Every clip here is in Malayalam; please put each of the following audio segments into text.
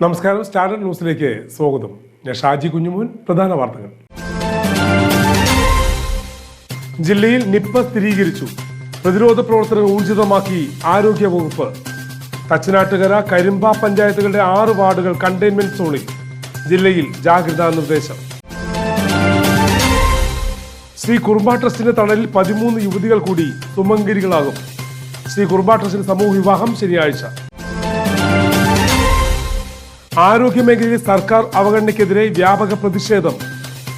നമസ്കാരം. സ്റ്റാൻഡേർഡ് ന്യൂസിലേക്ക് സ്വാഗതം. ഞാൻ ഷാജി കുഞ്ഞുമോൻ. പ്രധാന വാർത്തകൾ. ജില്ലയിൽ നിപ്പ സ്ഥിരീകരിച്ചു. പ്രതിരോധ പ്രവർത്തനം ഊർജിതമാക്കി ആരോഗ്യ വകുപ്പ്. തച്ചനാട്ടുകര കരിമ്പ പഞ്ചായത്തുകളുടെ ആറ് വാർഡുകൾ കണ്ടെയ്ൻമെന്റ് സോണിൽ. ജില്ലയിൽ ജാഗ്രതാ നിർദ്ദേശം. ശ്രീ കുറുമ്പ ട്രസ്റ്റിന്റെ തണലിൽ പതിമൂന്ന് യുവതികൾ കൂടി സുമംഗരികളാകും. ശ്രീ കുറുമ്പ ട്രസ്റ്റിന്റെ സമൂഹ വിവാഹം ശനിയാഴ്ച. ആരോഗ്യമേഖലയിൽ സർക്കാർ അവഗണനയ്ക്കെതിരെ വ്യാപക പ്രതിഷേധം.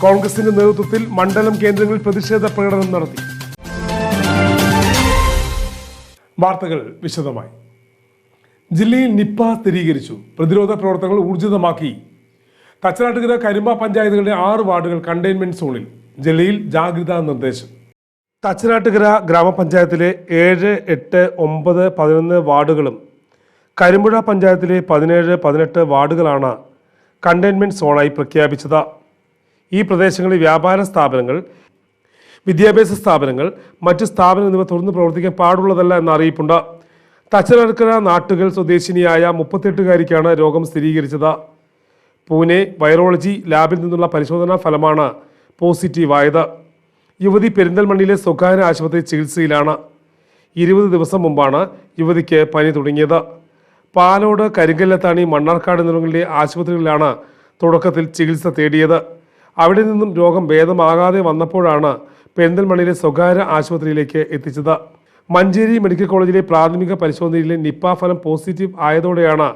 കോൺഗ്രസിന്റെ നേതൃത്വത്തിൽ മണ്ഡലം കേന്ദ്രങ്ങളിൽ പ്രതിഷേധ പ്രകടനം നടത്തി. വാർത്തകൾ വിശദമായി. ജില്ലയിൽ നിപ്പ സ്ഥിരീകരിച്ചു. പ്രതിരോധ പ്രവർത്തനങ്ങൾ ഊർജിതമാക്കി. തച്ചനാട്ടുകര കരിമ്പ പഞ്ചായത്തുകളുടെ ആറ് വാർഡുകൾ കണ്ടെയ്ൻമെന്റ് സോണിൽ. ജില്ലയിൽ ജാഗ്രതാ നിർദ്ദേശം. തച്ചനാട്ടുകര ഗ്രാമപഞ്ചായത്തിലെ ഏഴ് എട്ട് ഒമ്പത് പതിനൊന്ന് വാർഡുകളും കരിമ്പുഴ പഞ്ചായത്തിലെ പതിനേഴ് പതിനെട്ട് വാർഡുകളാണ് കണ്ടെയ്ൻമെന്റ് സോണായി പ്രഖ്യാപിച്ചത്. ഈ പ്രദേശങ്ങളിൽ വ്യാപാര സ്ഥാപനങ്ങൾ വിദ്യാഭ്യാസ സ്ഥാപനങ്ങൾ മറ്റ് സ്ഥാപനങ്ങൾ എന്നിവ തുറന്ന് പ്രവർത്തിക്കാൻ പാടുള്ളതല്ല എന്ന അറിയിപ്പുണ്ട്. തച്ചനടുക്കര നാട്ടുകൾ സ്വദേശിനിയായ മുപ്പത്തെട്ടുകാരിക്കാണ് രോഗം സ്ഥിരീകരിച്ചത്. പൂനെ വൈറോളജി ലാബിൽ നിന്നുള്ള പരിശോധനാ ഫലമാണ് പോസിറ്റീവായത്. യുവതി പെരിന്തൽമണ്ണിലെ സ്വകാര്യ ആശുപത്രി ചികിത്സയിലാണ്. ഇരുപത് ദിവസം മുമ്പാണ് യുവതിക്ക് പനി തുടങ്ങിയത്. പാലോട് കരിങ്കല്ലത്താണി മണ്ണാർക്കാട് എന്നിവിടങ്ങളിലെ ആശുപത്രികളിലാണ് തുടക്കത്തിൽ ചികിത്സ തേടിയത്. അവിടെ നിന്നും രോഗം ഭേദമാകാതെ വന്നപ്പോഴാണ് പെരിന്തൽമണ്ണിലെ സ്വകാര്യ ആശുപത്രിയിലേക്ക് എത്തിച്ചത്. മഞ്ചേരി മെഡിക്കൽ കോളേജിലെ പ്രാഥമിക പരിശോധനയിലെ നിപ്പ ഫലം പോസിറ്റീവ് ആയതോടെയാണ്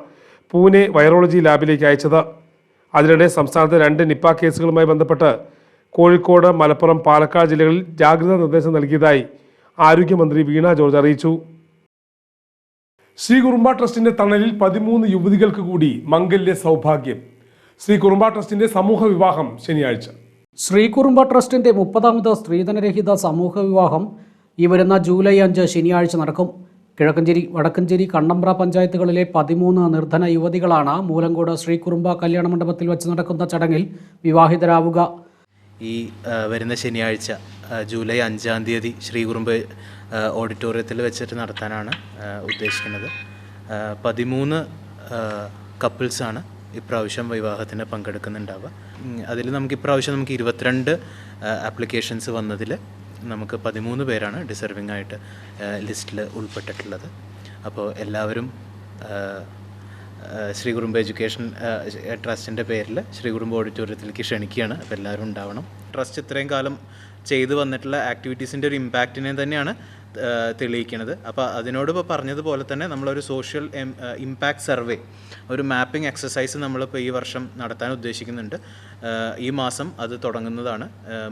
പൂനെ വൈറോളജി ലാബിലേക്ക് അയച്ചത്. അതിനിടെ സംസ്ഥാനത്തെ രണ്ട് നിപ്പ കേസുകളുമായി ബന്ധപ്പെട്ട് കോഴിക്കോട് മലപ്പുറം പാലക്കാട് ജില്ലകളിൽ ജാഗ്രതാ നിർദ്ദേശം നൽകിയതായി ആരോഗ്യമന്ത്രി വീണ ജോർജ് അറിയിച്ചു. ശ്രീ കുറുമ്പ ട്രസ്റ്റിന്റെ തണലിൽ പതിമൂന്ന് യുവതികൾക്ക് കൂടി മംഗല്യ സൗഭാഗ്യം. ശ്രീ കുറുമ്പ ട്രസ്റ്റിന്റെ സമൂഹ വിവാഹം ശനിയാഴ്ച. ശ്രീ കുറുമ്പ ട്രസ്റ്റിന്റെ മുപ്പതാമത് സ്ത്രീധനരഹിത സമൂഹ വിവാഹം ഈ വരുന്ന ജൂലൈ അഞ്ച് ശനിയാഴ്ച നടക്കും. കിഴക്കഞ്ചേരി വടക്കഞ്ചേരി കണ്ണമ്പ്ര പഞ്ചായത്തുകളിലെ പതിമൂന്ന് നിർധന യുവതികളാണ് മൂലങ്കോട് ശ്രീ കുറുമ്പ കല്യാണ മണ്ഡപത്തിൽ വെച്ച് നടക്കുന്ന ചടങ്ങിൽ വിവാഹിതരാവുക. ഈ വരുന്ന ശനിയാഴ്ച. ജൂലൈ അഞ്ചാം തീയതി ശ്രീകുറുമ്പ് ഓഡിറ്റോറിയത്തിൽ വെച്ചിട്ട് നടത്താനാണ് ഉദ്ദേശിക്കുന്നത്. പതിമൂന്ന് കപ്പിൾസാണ് ഇപ്രാവശ്യം വിവാഹത്തിന് പങ്കെടുക്കുന്നുണ്ടാവുക. അതിൽ നമുക്ക് ഇപ്രാവശ്യം നമുക്ക് ഇരുപത്തിരണ്ട് ആപ്ലിക്കേഷൻസ് വന്നതിൽ നമുക്ക് പതിമൂന്ന് പേരാണ് ഡിസർവിംഗ് ആയിട്ട് ലിസ്റ്റിൽ ഉൾപ്പെട്ടിട്ടുള്ളത്. അപ്പോൾ എല്ലാവരും ശ്രീ കുറുമ്പ് എഡ്യൂക്കേഷൻ ട്രസ്റ്റിന്റെ പേരിൽ ശ്രീ കുറുമ്പ് ഓഡിറ്റോറിയത്തിലേക്ക് ക്ഷണിക്കുകയാണ്. അപ്പോൾ എല്ലാവരും ഉണ്ടാവണം. ട്രസ്റ്റ് ഇത്രയും കാലം ചെയ്തു വന്നിട്ടുള്ള ആക്ടിവിറ്റീസിന്റെ ഒരു ഇമ്പാക്റ്റിനെ തന്നെയാണ് തെളിയിക്കുന്നത്. അപ്പോൾ അതിനോട് ഇപ്പോൾ പറഞ്ഞതുപോലെ തന്നെ നമ്മളൊരു സോഷ്യൽ ഇമ്പാക്റ്റ് സർവേ ഒരു മാപ്പിംഗ് എക്സസൈസ് നമ്മളിപ്പോൾ ഈ വർഷം നടത്താൻ ഉദ്ദേശിക്കുന്നുണ്ട്. ഈ മാസം അത് തുടങ്ങുന്നതാണ്.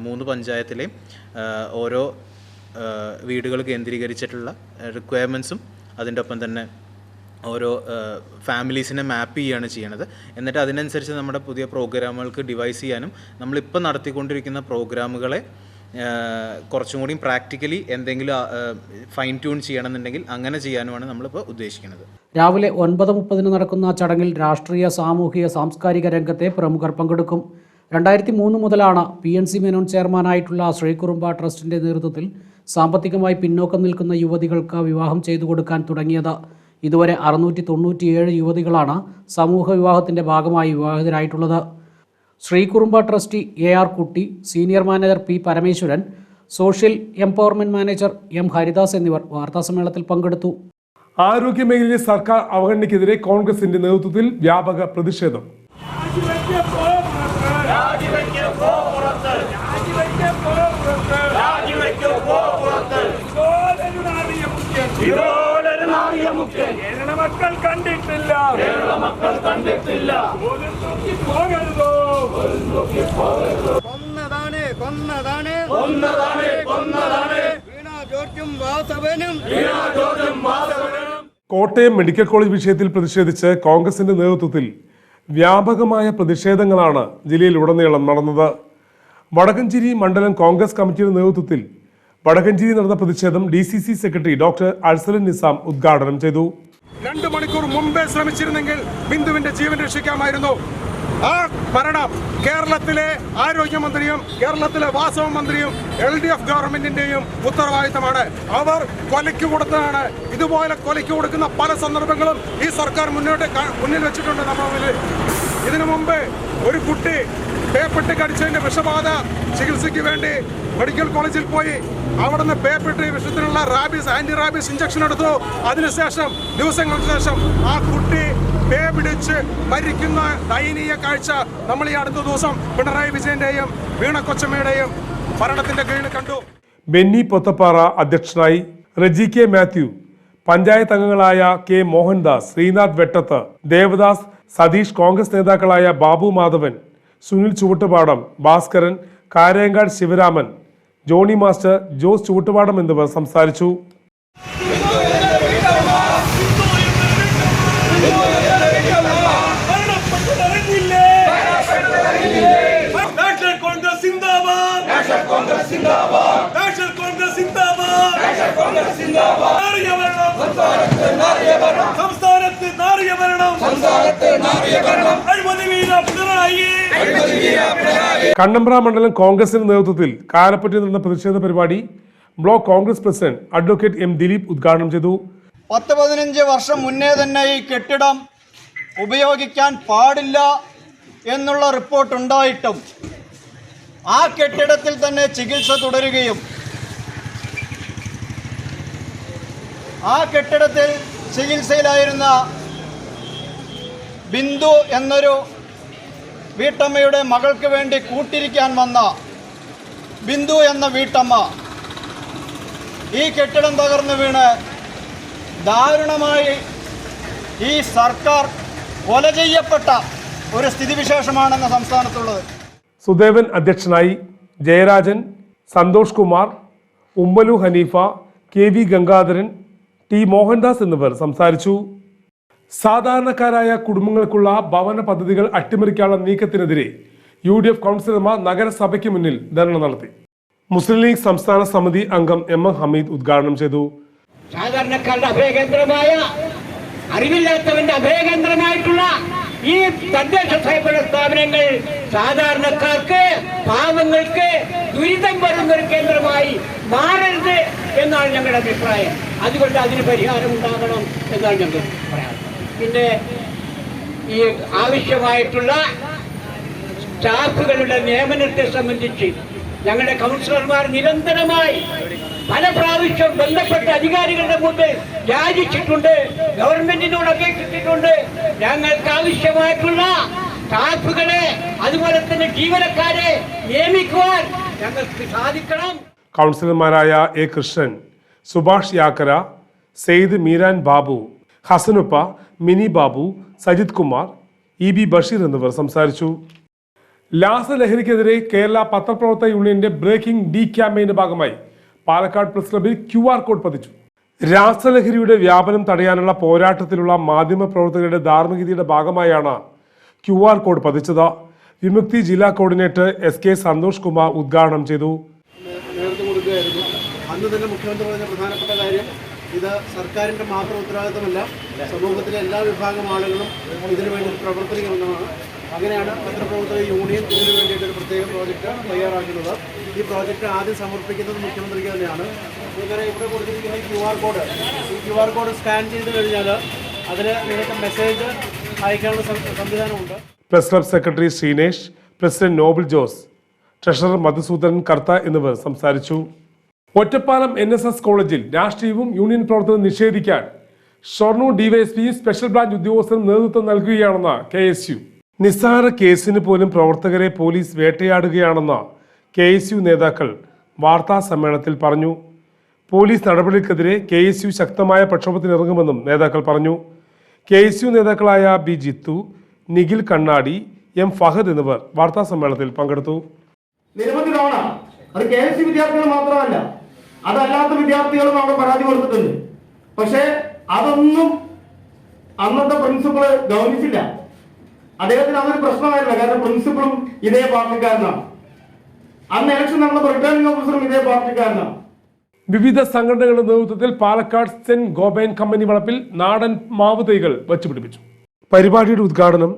മൂന്ന് പഞ്ചായത്തിലെയും ഓരോ വീടുകൾ കേന്ദ്രീകരിച്ചിട്ടുള്ള റിക്വയർമെൻസും അതിന്റെ ഒപ്പം തന്നെ ഓരോ ഫാമിലീസിനെ മാപ്പ് ചെയ്യുകയാണ് ചെയ്യണത്. എന്നിട്ട് അതിനനുസരിച്ച് നമ്മുടെ പുതിയ പ്രോഗ്രാമുകൾക്ക് ഡിവൈസ് ചെയ്യാനും നമ്മളിപ്പോൾ നടത്തിക്കൊണ്ടിരിക്കുന്ന പ്രോഗ്രാമുകളെ കുറച്ചും കൂടി പ്രാക്ടിക്കലി എന്തെങ്കിലും ഫൈൻ ട്യൂൺ ചെയ്യണമെന്നുണ്ടെങ്കിൽ അങ്ങനെ ചെയ്യാനുമാണ് നമ്മളിപ്പോൾ ഉദ്ദേശിക്കുന്നത്. രാവിലെ ഒൻപത് മുപ്പതിന് നടക്കുന്ന ചടങ്ങിൽ രാഷ്ട്രീയ സാമൂഹിക സാംസ്കാരിക രംഗത്തെ പ്രമുഖർ പങ്കെടുക്കും. രണ്ടായിരത്തി മൂന്ന് മുതലാണ് പി എൻ സി മേനോൻ ചെയർമാനായിട്ടുള്ള ശ്രീകുറുമ്പ ട്രസ്റ്റിന്റെ നേതൃത്വത്തിൽ സാമ്പത്തികമായി പിന്നോക്കം നിൽക്കുന്ന യുവതികൾക്ക് വിവാഹം ചെയ്തു കൊടുക്കാൻ തുടങ്ങിയത്. ഇതുവരെ അറുന്നൂറ്റി തൊണ്ണൂറ്റിയേഴ് യുവതികളാണ് സമൂഹ വിവാഹത്തിന്റെ ഭാഗമായി വിവാഹിതരായിട്ടുള്ളത്. Sreekurumba trustee A R Kutty senior manager P Parameswaran social empowerment manager M Haridas എന്നിവർ വാർത്താസമ്മേളനത്തിൽ പങ്കെടുത്തു. ആരോഗ്യമേഖലയിലെ സർക്കാർ അവഗണനയ്ക്കെതിരെ കോൺഗ്രസിന്റെ നേതൃത്വത്തിൽ വ്യാപക പ്രതിഷേധം. മക്കൾ കണ്ടിട്ടില്ല. കേരള മക്കൾ കണ്ടിട്ടില്ല പോകരുതോ? കൊന്നതാണ് കൊന്നതാണ്. കൊന്നതാണ് കൊന്നതാണ്. വീണ ജോർജും വാസവനും. കോട്ടയം മെഡിക്കൽ കോളേജ് വിഷയത്തിൽ പ്രതിഷേധിച്ച് കോൺഗ്രസിന്റെ നേതൃത്വത്തിൽ വ്യാപകമായ പ്രതിഷേധങ്ങളാണ് ജില്ലയിൽ ഉടനീളം നടന്നത്. വടക്കഞ്ചേരി മണ്ഡലം കോൺഗ്രസ് കമ്മിറ്റിയുടെ നേതൃത്വത്തിൽ വടക്കഞ്ചേരി നടന്ന പ്രതിഷേധം D C C secretary doctor Arsalan Nizam ഉദ്ഘാടനം ചെയ്തു. രണ്ടു മണിക്കൂർ മുമ്പേ ശ്രമിച്ചിരുന്നെങ്കിൽ ബിന്ദുവിന്റെ ജീവൻ രക്ഷിക്കാമായിരുന്നു. ആ ഭരണം കേരളത്തിലെ ആരോഗ്യമന്ത്രിയും കേരളത്തിലെ വാസവ മന്ത്രിയും എൽ ഡി എഫ് ഗവൺമെന്റിന്റെയും ഉത്തരവാദിത്തമാണ്. അവർ കൊലയ്ക്ക് കൊടുത്തതാണ്. ഇതുപോലെ കൊലയ്ക്ക് കൊടുക്കുന്ന പല സന്ദർഭങ്ങളും ഈ സർക്കാർ മുന്നോട്ട് മുന്നിൽ വെച്ചിട്ടുണ്ട് നമ്മുടെ ഇതിനു മുമ്പ് ഒരു കുട്ടി പേപ്പെട്ട് കടിച്ചതിന്റെ വിഷബാധ ചികിത്സയ്ക്ക് വേണ്ടി മെഡിക്കൽ കോളേജിൽ പോയി. അവിടുന്ന് പേപ്പെട്ട് വിഷത്തിനുള്ള റാബീസ് ആന്റി റാബീസ് ഇഞ്ചക്ഷൻ എടുത്തു. അതിനുശേഷം ദിവസങ്ങൾക്ക് ശേഷം ആ കുട്ടി പേ പിടിച്ച് മരിക്കുന്ന ദയനീയ കാഴ്ച നമ്മൾ ഈ അടുത്ത ദിവസം പിണറായി വിജയന്റെയും വീണ കൊച്ചമ്മയുടെയും ഭരണത്തിന്റെ കീഴിൽ കണ്ടു. ബെന്നി പൊത്തപ്പാറ അധ്യക്ഷനായി റെജി കെ മാത്യു പഞ്ചായത്ത് അംഗങ്ങളായ കെ മോഹൻദാസ് ശ്രീനാഥ് വെട്ടത്ത് ദേവദാസ് സതീഷ് കോൺഗ്രസ് നേതാക്കളായ ബാബു മാധവൻ സുനിൽ ചുവട്ടുപാടം ഭാസ്കരൻ കാരേങ്കാട് ശിവരാമൻ ജോണി മാസ്റ്റർ ജോസ് ചുവട്ടുപാടം എന്നിവർ സംസാരിച്ചു. കോൺഗ്രസ് കോൺഗ്രസ് സിന്ദാബാദ് നാറിയ ഭരണം സംസ്ഥാനത്ത് നാറിയ ഭരണം അഴിമതി വീര പിണറായി കണ്ണമ്പ്ര മണ്ഡലം കോൺഗ്രസിന്റെ നേതൃത്വത്തിൽ കാലപ്പറ്റിൽ നടന്ന പ്രതിഷേധ പരിപാടി block Congress president advocate M Dileep ഉദ്ഘാടനം ചെയ്തു. പത്ത് പതിനഞ്ച് വർഷം മുന്നേ തന്നെ ഈ കെട്ടിടം ഉപയോഗിക്കാൻ പാടില്ല എന്നുള്ള റിപ്പോർട്ട് ഉണ്ടായിട്ടും ആ കെട്ടിടത്തിൽ തന്നെ ചികിത്സ തുടരുകയും ആ കെട്ടിടത്തിൽ ചികിത്സയിലായിരുന്ന ബിന്ദു എന്നൊരു വീട്ടമ്മയുടെ മകൾക്ക് വേണ്ടി കൂട്ടിരിക്കാൻ വന്ന ബിന്ദു എന്ന വീട്ടമ്മ ഈ കെട്ടിടം തകർന്നു വീണ് ദാരുണമായി ഈ സർക്കാർ കൊല ചെയ്യപ്പെട്ട ഒരു സ്ഥിതിവിശേഷമാണെന്ന് സംസ്ഥാനത്തുള്ളത്. സുദേവൻ അധ്യക്ഷനായി Jayarajan Santhosh Kumar Ummalu Haneefa K V Gangadharan T Mohandas എന്നിവർ സംസാരിച്ചു. സാധാരണക്കാരായ കുടുംബങ്ങൾക്കുള്ള ഭവന പദ്ധതികൾ അട്ടിമറിക്കാനുള്ള നീക്കത്തിനെതിരെ യു ഡി എഫ് കൗൺസിലർമാർ നഗരസഭയ്ക്ക് മുന്നിൽ ധർണ നടത്തി. മുസ്ലിം ലീഗ് സംസ്ഥാന സമിതി അംഗം എം എം ഹമീദ് ഉദ്ഘാടനം ചെയ്തു. സാധാരണക്കാരുടെ അഭയകേന്ദ്രമായ അറിവില്ലാത്തവന്റെ അഭയകേന്ദ്രമായിട്ടുള്ള ഈ തദ്ദേശ സ്വയംഭരണ സ്ഥാപനങ്ങൾ സാധാരണക്കാർക്ക് പാവങ്ങൾക്ക് ദുരിതം വരുന്ന ഒരു കേന്ദ്രമായി മാറരുത് എന്നാണ് ഞങ്ങളുടെ അഭിപ്രായം. അതുകൊണ്ട് അതിന് പരിഹാരം ഉണ്ടാകണം എന്നാണ് ഞങ്ങൾ പറയാം പിന്നെ ഈ ആവശ്യമായിട്ടുള്ള സ്റ്റാഫുകളുടെ നിയമനത്തെ സംബന്ധിച്ച് ഞങ്ങളുടെ കൗൺസിലർമാർ നിരന്തരമായി പല പ്രാവശ്യം ബന്ധപ്പെട്ട അധികാരികളുടെ മുമ്പിൽ യാചിച്ചിട്ടുണ്ട് ഗവൺമെന്റിനോട് അപേക്ഷിച്ചിട്ടുണ്ട് ഞങ്ങൾക്ക് ആവശ്യമായിട്ടുള്ള സ്റ്റാഫുകളെ അതുപോലെ തന്നെ ജീവനക്കാരെ നിയമിക്കുവാൻ ഞങ്ങൾക്ക് സാധിക്കണം. കൗൺസിലർമാരായ A Krishnan Subhash Yakkara Sayed Meeran Babu Hasanuppa Mini Babu Sajith Kumar E B Basheer എന്നിവർ സംസാരിച്ചു. ലാസലഹരിക്കെതിരെ കേരള പത്രപ്രവർത്തക യൂണിയന്റെ ബ്രേക്കിംഗ് ഡി ക്യാമ്പയിന്റെ ഭാഗമായി പാലക്കാട് പ്രസ് ക്ലബിൽ ക്യു ആർ കോഡ് പതിച്ചു. രാസലഹരിയുടെ വ്യാപനം തടയാനുള്ള പോരാട്ടത്തിലുള്ള മാധ്യമ പ്രവർത്തകരുടെ ധാർമ്മികതയുടെ ഭാഗമായാണ് ക്യു ആർ കോഡ് പതിച്ചത്. വിമുക്തി ജില്ലാ coordinator S K Santhosh Kumar ഉദ്ഘാടനം ചെയ്തു. അന്ന് തന്നെ മുഖ്യമന്ത്രി പറഞ്ഞ പ്രധാനപ്പെട്ട കാര്യം ഇത് സർക്കാരിന്റെ മാത്രം ഉത്തരവാദിത്തമല്ല സമൂഹത്തിലെ എല്ലാ വിഭാഗം ആളുകളും ഇതിനു വേണ്ടി പ്രവർത്തിക്കണമെന്നാണ് അങ്ങനെയാണ് പത്രപ്രവർത്തക യൂണിയൻ ഇതിനു വേണ്ടിയിട്ട് ഒരു പ്രത്യേക പ്രോജക്റ്റ് തയ്യാറാക്കുന്നത്. ഈ പ്രോജക്റ്റ് ആദ്യം സമർപ്പിക്കുന്നത് മുഖ്യമന്ത്രിക്ക് തന്നെയാണ്. ഇങ്ങനെ ഇവിടെ കൊടുത്തിരിക്കുന്ന ക്യു ആർ കോഡ് ഈ ക്യു ആർ കോഡ് സ്കാൻ ചെയ്ത് കഴിഞ്ഞാൽ അതിന് നിങ്ങൾക്ക് മെസ്സേജ് അയക്കാനുള്ള സംവിധാനമുണ്ട്. Press club secretary Sreenesh president Noble Jose treasurer Madhusoodanan Kartha എന്നിവർ സംസാരിച്ചു. ഒറ്റപ്പാലം എൻ എസ് എസ് കോളേജിൽ രാഷ്ട്രീയവും യൂണിയൻ പ്രവർത്തനവും നിഷേധിക്കാൻ ഷൊർണൂർ ഡിവൈഎസ്പി സ്പെഷ്യൽ ബ്രാഞ്ച് ഉദ്യോഗസ്ഥർ നേതൃത്വം നൽകുകയാണെന്ന് കെ എസ് യു നിസ്സാര കേസിന് പോലും പ്രവർത്തകരെ പോലീസ് വേട്ടയാടുകയാണെന്ന് കെ എസ് യു നേതാക്കൾ വാർത്താ സമ്മേളനത്തിൽ പറഞ്ഞു. പോലീസ് നടപടിക്കെതിരെ കെ എസ് യു ശക്തമായ പ്രക്ഷോഭത്തിനിറങ്ങുമെന്നും നേതാക്കൾ പറഞ്ഞു. കെ എസ് യു നേതാക്കളായ ബി ജിത്തു നിഖിൽ കണ്ണാടി എം ഫഹദ് എന്നിവർ വാർത്താ സമ്മേളനത്തിൽ പങ്കെടുത്തു. നിരവധി തവണ അത് കെ എസ് സി വിദ്യാർത്ഥികൾ മാത്രമല്ല അതല്ലാത്ത വിദ്യാർത്ഥികളും അവിടെ പരാതി കൊടുത്തിട്ടുണ്ട്. പക്ഷേ അതൊന്നും അന്നത്തെ പ്രിൻസിപ്പൾ ഗൗനിച്ചില്ല. അദ്ദേഹത്തിന് അതൊരു പ്രശ്നമായില്ല കാരണം പ്രിൻസിപ്പളും ഇതേ പാർട്ടിക്കാരനാണ്. അന്ന് ഇലക്ഷൻ നടന്ന റിട്ടേണിംഗ് ഓഫീസറും ഇതേ പാർട്ടിക്കാരനാണ്. വിവിധ സംഘടനകളുടെ നേതൃത്വത്തിൽ പാലക്കാട് സെന്റ് ഗോബൈൻ കമ്പനി വളപ്പിൽ നാടൻ മാവ് തൈകൾ വച്ചുപിടിപ്പിച്ചു. പരിപാടിയുടെ ഉദ്ഘാടനം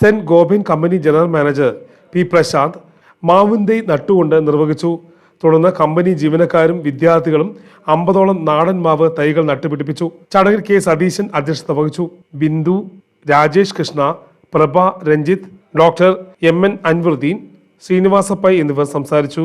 Saint Gobain company general manager P Prasanth മാവിന്തൈ നട്ടുകൊണ്ട് നിർവഹിച്ചു. തുടർന്ന് കമ്പനി ജീവനക്കാരും വിദ്യാർത്ഥികളും അമ്പതോളം നാടൻ മാവ് തൈകൾ നട്ടുപിടിപ്പിച്ചു. ചടങ്ങിൽ കെ സതീശൻ അധ്യക്ഷത വഹിച്ചു. Bindu Rajesh Krishna Prabha Ranjith doctor M N Anvaruddeen Srinivasa Pai എന്നിവർ സംസാരിച്ചു.